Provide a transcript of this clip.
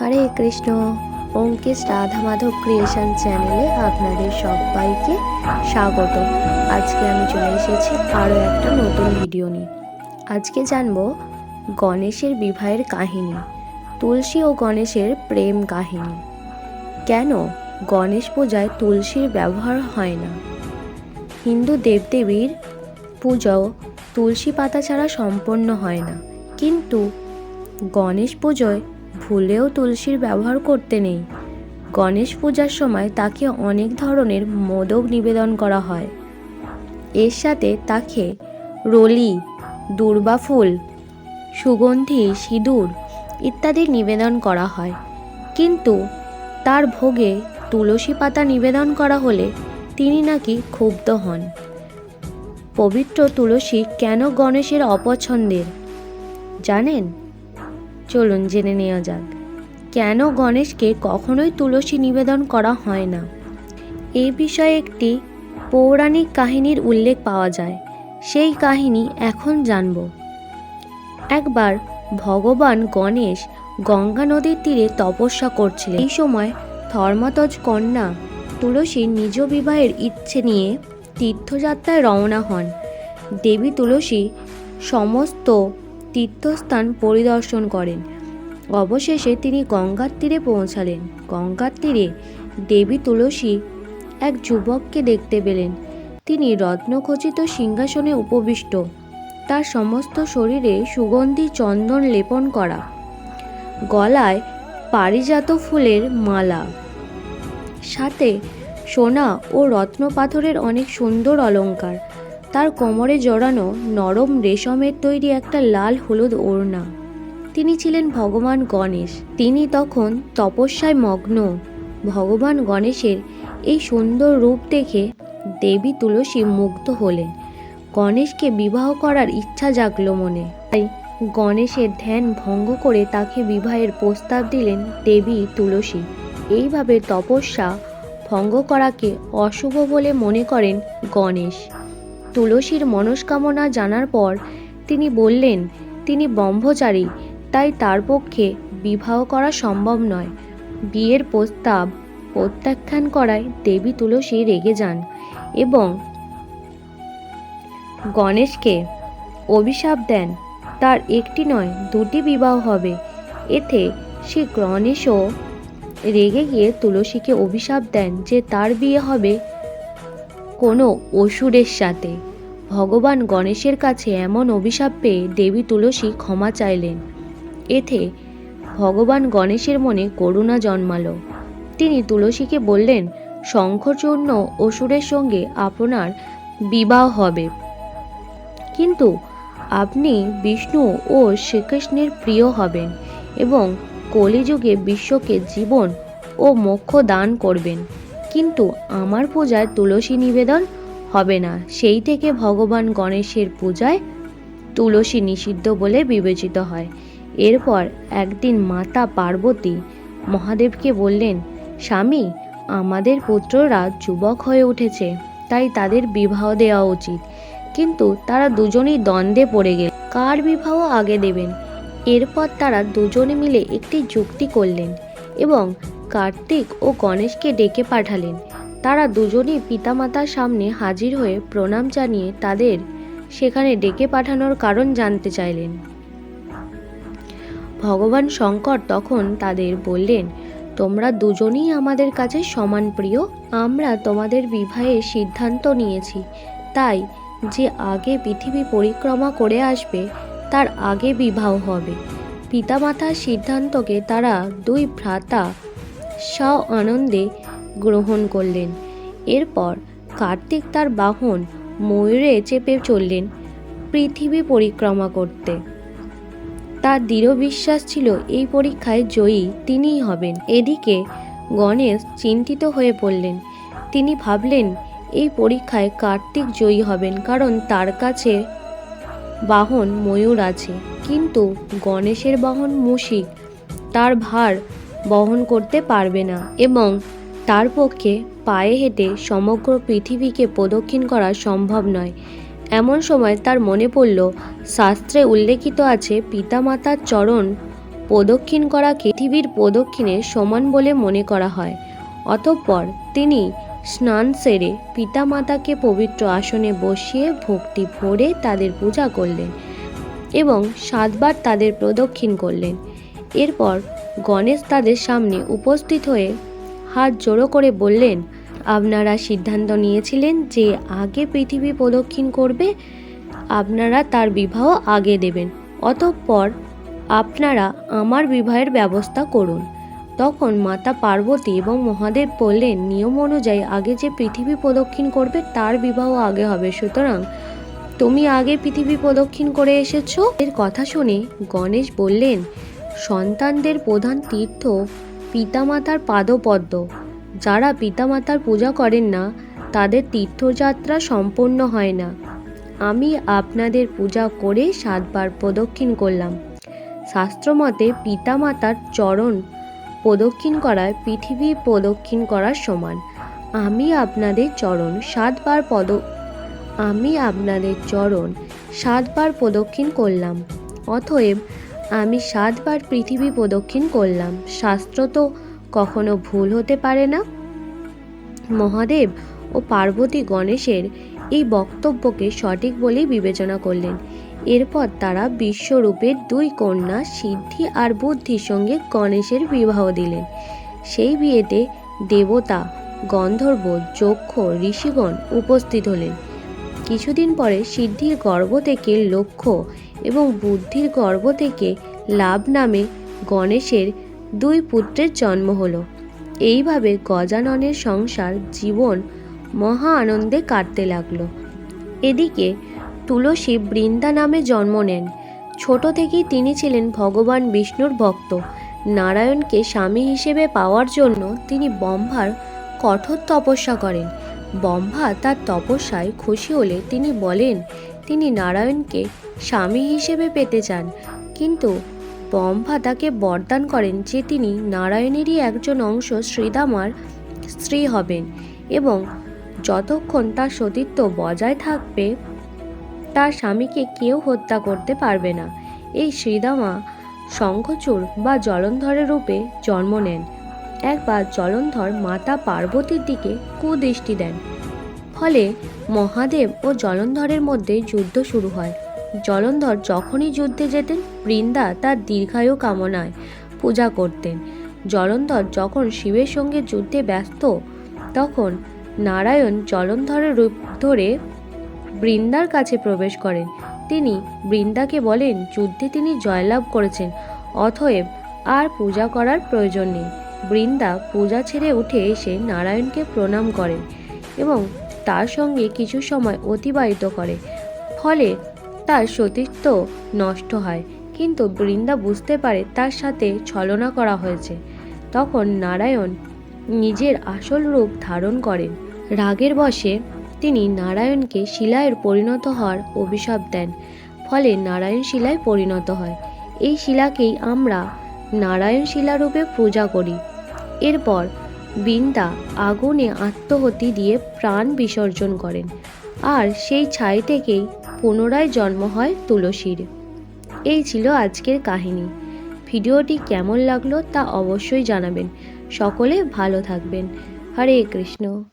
হরে Krishna. Ankit Radha Madhav creation চ্যানেলে আপনাদের সবাইকে স্বাগত। আজকে আমি চলে এসেছি আরও একটা নতুন ভিডিও নিয়ে। আজকে জানব গণেশের বিবাহের কাহিনী, তুলসী ও গণেশের প্রেম কাহিনী। কেন গণেশ পূজায় তুলসীর ব্যবহার হয় না? হিন্দু দেবদেবীর পুজো তুলসী পাতা ছাড়া সম্পন্ন হয় না। কিন্তু গণেশ পুজোয় ভুলেও তুলসীর ব্যবহার করতে নেই। গণেশ পূজার সময় তাকে অনেক ধরনের মোদক নিবেদন করা হয়। এর সাথে তাকে রলি, দূর্বা ফুল, সুগন্ধি, সিঁদুর ইত্যাদি নিবেদন করা হয়। কিন্তু তার ভোগে তুলসী পাতা নিবেদন করা হলে তিনি নাকি ক্ষুব্ধ হন। পবিত্র তুলসী কেন গণেশের অপছন্দের? জানেন? চলুন জেনে নেওয়া যাক। কেন গণেশকে কখনোই তুলসী নিবেদন করা হয় না? এই বিষয়ে একটি পৌরাণিক কাহিনীর উল্লেখ পাওয়া যায়। সেই কাহিনী এখন জানব। একবার ভগবান গণেশ গঙ্গা নদীর তীরে তপস্যা করছিলেন। এই সময় ধর্মতজ কন্যা তুলসী নিজ বিবাহের ইচ্ছে নিয়ে তীর্থযাত্রায় রওনা হন। দেবী তুলসী সমস্ত তীর্থস্থান পরিদর্শন করেন। অবশেষে তিনি গঙ্গার তীরে পৌঁছালেন। গঙ্গার তীরে দেবী তুলসী এক যুবককে দেখতে পেলেন। তিনি রত্নখচিত সিংহাসনে উপবিষ্ট। তার সমস্ত শরীরে সুগন্ধি চন্দন লেপন করা। গলায় পারিজাত ফুলের মালা। সাথে সোনা ও রত্ন পাথরের অনেক সুন্দর অলংকার। তার কোমরে জড়ানো নরম রেশমের তৈরি একটা লাল হলুদ ওড়না। তিনি ছিলেন ভগবান গণেশ। তিনি তখন তপস্যায় মগ্ন। ভগবান গণেশের এই সুন্দর রূপ দেখে দেবী তুলসী মুগ্ধ হলেন। গণেশকে বিবাহ করার ইচ্ছা জাগলো মনে। তাই গণেশের ধ্যান ভঙ্গ করে তাকে বিবাহের প্রস্তাব দিলেন দেবী তুলসী। এইভাবে তপস্যা ভঙ্গ করাকে অশুভ বলে মনে করেন গণেশ। তুলসীর মনস্কামনা জানার পর তিনি বললেন, তিনি ব্রহ্মচারী, তাই তার পক্ষে বিবাহ করা সম্ভব নয়। বিয়ের প্রস্তাব প্রত্যাখ্যান করায় দেবী তুলসী রেগে যান এবং গণেশকে অভিশাপ দেন। তার একটি নয়, দুটি বিবাহ হবে। এতে সে গণেশও রেগে গিয়ে তুলসীকে অভিশাপ দেন যে তার বিয়ে হবে কোনো অসুরের সাথে। ভগবান গণেশের কাছে এমন অভিশাপ পেয়ে দেবী তুলসী ক্ষমা চাইলেন। এতে ভগবান গণেশের মনে করুণা জন্মালো। তিনি তুলসীকে বললেন, শঙ্খচূর্ণ অসুরের সঙ্গে আপনার বিবাহ হবে। কিন্তু আপনি বিষ্ণু ও শ্রীকৃষ্ণের প্রিয় হবেন এবং কলিযুগে বিশ্বকে জীবন ও মোক্ষ দান করবেন। কিন্তু আমার পূজায় তুলসী নিবেদন হবে না। সেই থেকে ভগবান গণেশের পূজায় তুলসী নিষিদ্ধ বলে বিবেচিত হয়। এরপর একদিন মাতা পার্বতী মহাদেবকে বললেন, স্বামী, আমাদের পুত্ররা যুবক হয়ে উঠেছে, তাই তাদের বিবাহ দেওয়া উচিত। কিন্তু তারা দুজনেই দ্বন্দ্বে পড়ে গেল। কার বিবাহ আগে দেবেন? এরপর তারা দুজনে মিলে একটি যুক্তি করলেন এবং কার্তিক ও গণেশকে ডেকে পাঠালেন। তারা দুজনই পিতামাতার সামনে হাজির হয়ে প্রণাম জানিয়ে তাদের সেখানে ডেকে পাঠানোর কারণ জানতে চাইলেন। ভগবান শঙ্কর তখন তাদের বললেন, তোমরা দুজনেই আমাদের কাছে সমান প্রিয়। আমরা তোমাদের বিবাহের সিদ্ধান্ত নিয়েছি। তাই যে আগে পৃথিবী পরিক্রমা করে আসবে, তার আগে বিবাহ হবে। পিতামাতার সিদ্ধান্তকে তারা দুই ভ্রাতা স্ব আনন্দে গ্রহণ করলেন। এরপর কার্তিক তার বাহন ময়ূরে চেপে চললেন পৃথিবী পরিক্রমা করতে। তার দৃঢ় বিশ্বাস ছিল এই পরীক্ষায় জয়ী তিনিই হবেন। এদিকে গণেশ চিন্তিত হয়ে পড়লেন। তিনি ভাবলেন, এই পরীক্ষায় কার্তিক জয়ী হবেন কারণ তার কাছে বাহন ময়ূর আছে। কিন্তু গণেশের বাহন মুশিক তার ভার বহন করতে পারবে না এবং তার পক্ষে পায়ে হেঁটে সমগ্র পৃথিবীকে প্রদক্ষিণ করা সম্ভব নয়। এমন সময় তার মনে পড়ল, শাস্ত্রে উল্লেখিত আছে, পিতামাতার চরণ প্রদক্ষিণ করা পৃথিবীর প্রদক্ষিণের সমান বলে মনে করা হয়। অতঃপর তিনি স্নান সেরে পিতামাতাকে পবিত্র আসনে বসিয়ে ভক্তি ভরে তাদের পূজা করলেন এবং সাতবার তাদের প্রদক্ষিণ করলেন। এরপর গণেশ তাদের সামনে উপস্থিত হয়ে হাত জোড়ো করে বললেন, আপনারা সিদ্ধান্ত নিয়েছিলেন যে আগে পৃথিবী প্রদক্ষিণ করবে, আপনারা তার বিবাহ আগে দেবেন। অতঃপর আপনারা আমার বিবাহের ব্যবস্থা করুন। তখন মাতা পার্বতী এবং মহাদেব বললেন, নিয়ম অনুযায়ী আগে যে পৃথিবী প্রদক্ষিণ করবে, তার বিবাহ আগে হবে। সুতরাং তুমি আগে পৃথিবী প্রদক্ষিণ করে এসেছ? এর কথা শুনে গণেশ বললেন, সন্তানদের প্রধান তীর্থ পিতামাতার পাদপদ্ম। যারা পিতামাতার পূজা করেন না, তাদের তীর্থযাত্রা সম্পূর্ণ হয় না। আমি আপনাদের পূজা করে সাতবার প্রদক্ষিণ করলাম। শাস্ত্রমতে পিতামাতার চরণ প্রদক্ষিণ করায় পৃথিবী প্রদক্ষিণ করার সমান। আমি আপনাদের চরণ সাতবার পদ, আমি আপনাদের চরণ সাতবার প্রদক্ষিণ করলাম। অতএব আমি সাতবার পৃথিবী প্রদক্ষিণ করলাম। শাস্ত্র তো কখনো ভুল হতে পারে না। মহাদেব ও পার্বতী গণেশের এই বক্তব্যকে সঠিক বলেই বিবেচনা করলেন। এরপর তারা বিশ্বরূপের দুই কন্যা সিদ্ধি আর বুদ্ধির সঙ্গে গণেশের বিবাহ দিলেন। সেই বিয়েতে দেবতা, গন্ধর্ব, যক্ষ, ঋষিগণ উপস্থিত হলেন। কিছুদিন পরে সিদ্ধির গর্ভ থেকে লক্ষ্য এবং বুদ্ধির গর্ভ থেকে লাভ নামে গণেশের দুই পুত্রের জন্ম হলো। এইভাবে গজাননের সংসার, জীবন মহা আনন্দে কাটতে লাগল। এদিকে তুলসী বৃন্দা নামে জন্ম নেন। ছোট থেকেই তিনি ছিলেন ভগবান বিষ্ণুর ভক্ত। নারায়ণকে স্বামী হিসেবে পাওয়ার জন্য তিনি বম্ভার কঠোর তপস্যা করেন। ব্রহ্মা তার তপস্যায় খুশি হলে তিনি বলেন তিনি নারায়ণকে স্বামী হিসেবে পেতে চান। কিন্তু ব্রহ্মা তাকে বরদান করেন যে তিনি নারায়ণেরই একজন অংশ শ্রীদামার স্ত্রী হবেন এবং যতক্ষণ তার সতীত্ব বজায় থাকবে, তার স্বামীকে কেউ হত্যা করতে পারবে না। এই শ্রীদামা শঙ্খচূড় বা জলন্ধরের রূপে জন্ম নেন। একবার জলন্ধর মাতা পার্বতীর দিকে কুদৃষ্টি দেন। ফলে মহাদেব ও জলন্ধরের মধ্যে যুদ্ধ শুরু হয়। জলন্ধর যখনই যুদ্ধে যেতেন, বৃন্দা তার দীর্ঘায়ু কামনায় পূজা করতেন। জলন্ধর যখন শিবের সঙ্গে যুদ্ধে ব্যস্ত, তখন নারায়ণ জলন্ধরের রূপ ধরে বৃন্দার কাছে প্রবেশ করেন। তিনি বৃন্দাকে বলেন, যুদ্ধে তিনি জয়লাভ করেছেন, অতএব আর পূজা করার প্রয়োজন নেই। বৃন্দা পূজা ছেড়ে উঠে এসে নারায়ণকে প্রণাম করেন এবং তার সঙ্গে কিছু সময় অতিবাহিত করে। ফলে তার সতীত্ব নষ্ট হয়। কিন্তু বৃন্দা বুঝতে পারে তার সাথে ছলনা করা হয়েছে। তখন নারায়ণ নিজের আসল রূপ ধারণ করেন। রাগের বশে তিনি নারায়ণকে শিলায় পরিণত হওয়ার অভিশাপ দেন। ফলে নারায়ণ শিলায় পরিণত হয়। এই শিলাকেই আমরা নারায়ণ শিলারূপে পূজা করি। এরপর বৃন্দা আগুনে আত্মহতি দিয়ে প্রাণ বিসর্জন করেন। আর সেই ছাই থেকেই পুনরায় জন্ম হয় তুলসীর। এই ছিল আজকের কাহিনী। ভিডিওটি কেমন লাগল তা অবশ্যই জানাবেন। সকলে ভালো থাকবেন। হরে কৃষ্ণ.